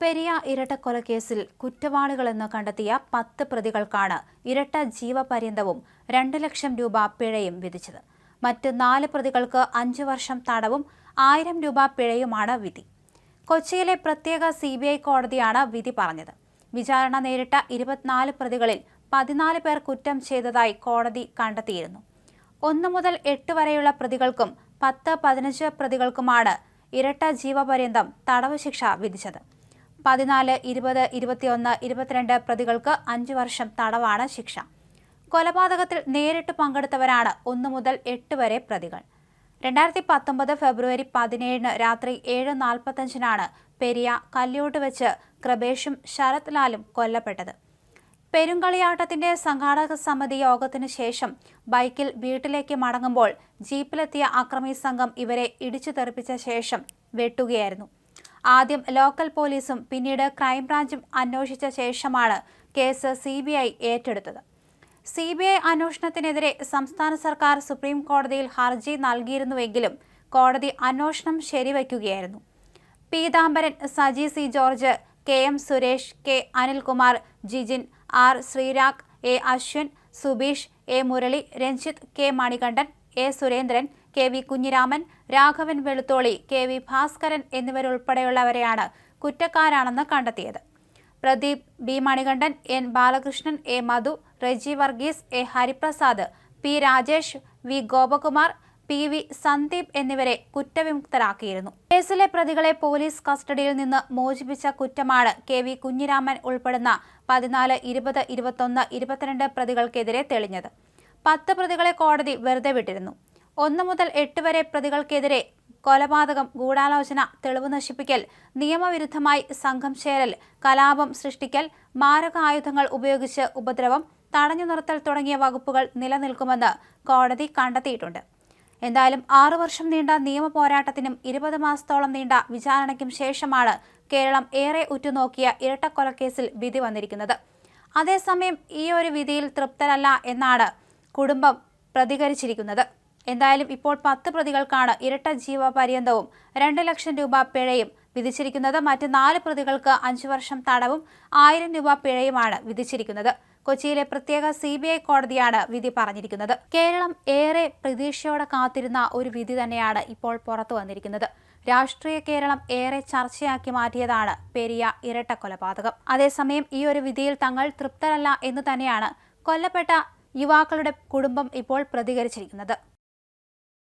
പെരിയ ഇരട്ടക്കൊലക്കേസിൽ കുറ്റവാളികളെന്ന് കണ്ടെത്തിയ പത്ത് പ്രതികൾക്കാണ് ഇരട്ട ജീവപര്യന്തവും രണ്ട് ലക്ഷം രൂപ പിഴയും വിധിച്ചത്. മറ്റ് നാല് പ്രതികൾക്ക് അഞ്ചു വർഷം തടവും ആയിരം രൂപ പിഴയുമാണ് വിധി. കൊച്ചിയിലെ പ്രത്യേക സി കോടതിയാണ് വിധി പറഞ്ഞത്. വിചാരണ നേരിട്ട ഇരുപത്തിനാല് പ്രതികളിൽ പതിനാല് പേർ കുറ്റം ചെയ്തതായി കോടതി കണ്ടെത്തിയിരുന്നു. ഒന്ന് മുതൽ എട്ട് വരെയുള്ള പ്രതികൾക്കും പത്ത് പതിനഞ്ച് പ്രതികൾക്കുമാണ് ഇരട്ട ജീവപര്യന്തം തടവ് ശിക്ഷ വിധിച്ചത്. പതിനാല് ഇരുപത് ഇരുപത്തിയൊന്ന് ഇരുപത്തിരണ്ട് പ്രതികൾക്ക് അഞ്ച് വർഷം തടവാണ് ശിക്ഷ. കൊലപാതകത്തിൽ നേരിട്ട് പങ്കെടുത്തവരാണ് ഒന്ന് മുതൽ എട്ട് വരെ പ്രതികൾ. രണ്ടായിരത്തി പത്തൊമ്പത് ഫെബ്രുവരി പതിനേഴിന് രാത്രി ഏഴ് നാൽപ്പത്തഞ്ചിനാണ് പെരിയ കല്ലോട്ട് വെച്ച് കൃപേഷും ശരത് ലാലും കൊല്ലപ്പെട്ടത്. പെരുങ്കളിയാട്ടത്തിന്റെ സംഘാടക സമിതി യോഗത്തിനു ശേഷം ബൈക്കിൽ വീട്ടിലേക്ക് മടങ്ങുമ്പോൾ ജീപ്പിലെത്തിയ അക്രമി സംഘം ഇവരെ ഇടിച്ചു തെറിപ്പിച്ച ശേഷം വെട്ടുകയായിരുന്നു. ആദ്യം ലോക്കൽ പോലീസും പിന്നീട് ക്രൈംബ്രാഞ്ചും അന്വേഷിച്ച ശേഷമാണ് കേസ് സി ബി ഐ ഏറ്റെടുത്തത്. സി ബി ഐ അന്വേഷണത്തിനെതിരെ സംസ്ഥാന സർക്കാർ സുപ്രീം കോടതിയിൽ ഹർജി നൽകിയിരുന്നുവെങ്കിലും കോടതി അന്വേഷണം ശരിവയ്ക്കുകയായിരുന്നു Peethambaran Saji C George K M Suresh K Anilkumar Jijin R Sreerag A Ashwin Subeesh A Murali Ranjith K Manikandan A Surendran K V Kunhiraman Raghavan Velutholi K V Bhaskaran എന്നിവരുൾപ്പെടെയുള്ളവരെയാണ് കുറ്റക്കാരാണെന്ന് കണ്ടെത്തിയത്. Pradeep B. Manikandan N. Balakrishnan A. Madhu Reji Varghese A. Hariprasad P. Rajesh V. Gopakumar P. V. Sandeep എന്നിവരെ കുറ്റവിമുക്തരാക്കിയിരുന്നു. കേസിലെ പ്രതികളെ police കസ്റ്റഡിയിൽ നിന്ന് മോചിപ്പിച്ച കുറ്റമാണ് K V Kunhiraman ഉൾപ്പെടുന്ന പതിനാല് ഇരുപത് ഇരുപത്തൊന്ന് ഇരുപത്തിരണ്ട് പ്രതികൾക്കെതിരെ തെളിഞ്ഞത്. പത്ത് പ്രതികളെ കോടതി വെറുതെ വിട്ടിരുന്നു. ഒന്ന് മുതൽ എട്ട് വരെ പ്രതികൾക്കെതിരെ കൊലപാതകം ഗൂഢാലോചന തെളിവ് നശിപ്പിക്കൽ നിയമവിരുദ്ധമായി സംഘം ചേരൽ കലാപം സൃഷ്ടിക്കൽ മാരക ആയുധങ്ങൾ ഉപയോഗിച്ച് ഉപദ്രവം തടഞ്ഞു നിർത്തൽ തുടങ്ങിയ വകുപ്പുകൾ നിലനിൽക്കുമെന്ന് കോടതി കണ്ടെത്തിയിട്ടുണ്ട്. എന്തായാലും ആറു വർഷം നീണ്ട നിയമ പോരാട്ടത്തിനും ഇരുപത് മാസത്തോളം നീണ്ട വിചാരണയ്ക്കും ശേഷമാണ് കേരളം ഏറെ ഉറ്റുനോക്കിയ ഇരട്ടക്കൊലക്കേസിൽ വിധി വന്നിരിക്കുന്നത്. അതേസമയം ഈ ഒരു വിധിയിൽ തൃപ്തരല്ല എന്നാണ് കുടുംബം പ്രതികരിച്ചിരിക്കുന്നത്. എന്തായാലും ഇപ്പോൾ പത്ത് പ്രതികൾക്കാണ് ഇരട്ട ജീവപര്യന്തവും രണ്ട് ലക്ഷം രൂപ പിഴയും വിധിച്ചിരിക്കുന്നത് മറ്റ് നാല് പ്രതികൾക്ക് അഞ്ചു വർഷം തടവും ആയിരം രൂപ പിഴയുമാണ് വിധിച്ചിരിക്കുന്നത്. കൊച്ചിയിലെ പ്രത്യേക സി ബി ഐ കോടതിയാണ് വിധി പറഞ്ഞിരിക്കുന്നത്. കേരളം ഏറെ പ്രതീക്ഷയോടെ കാത്തിരുന്ന ഒരു വിധി തന്നെയാണ് ഇപ്പോൾ പുറത്തു വന്നിരിക്കുന്നത്. രാഷ്ട്രീയ കേരളം ഏറെ ചർച്ചയാക്കി മാറ്റിയതാണ് പെരിയ ഇരട്ട കൊലപാതകം. അതേസമയം ഈ ഒരു വിധിയിൽ തങ്ങൾ തൃപ്തരല്ല എന്ന് തന്നെയാണ് കൊല്ലപ്പെട്ട യുവാക്കളുടെ കുടുംബം ഇപ്പോൾ പ്രതികരിച്ചിരിക്കുന്നത്.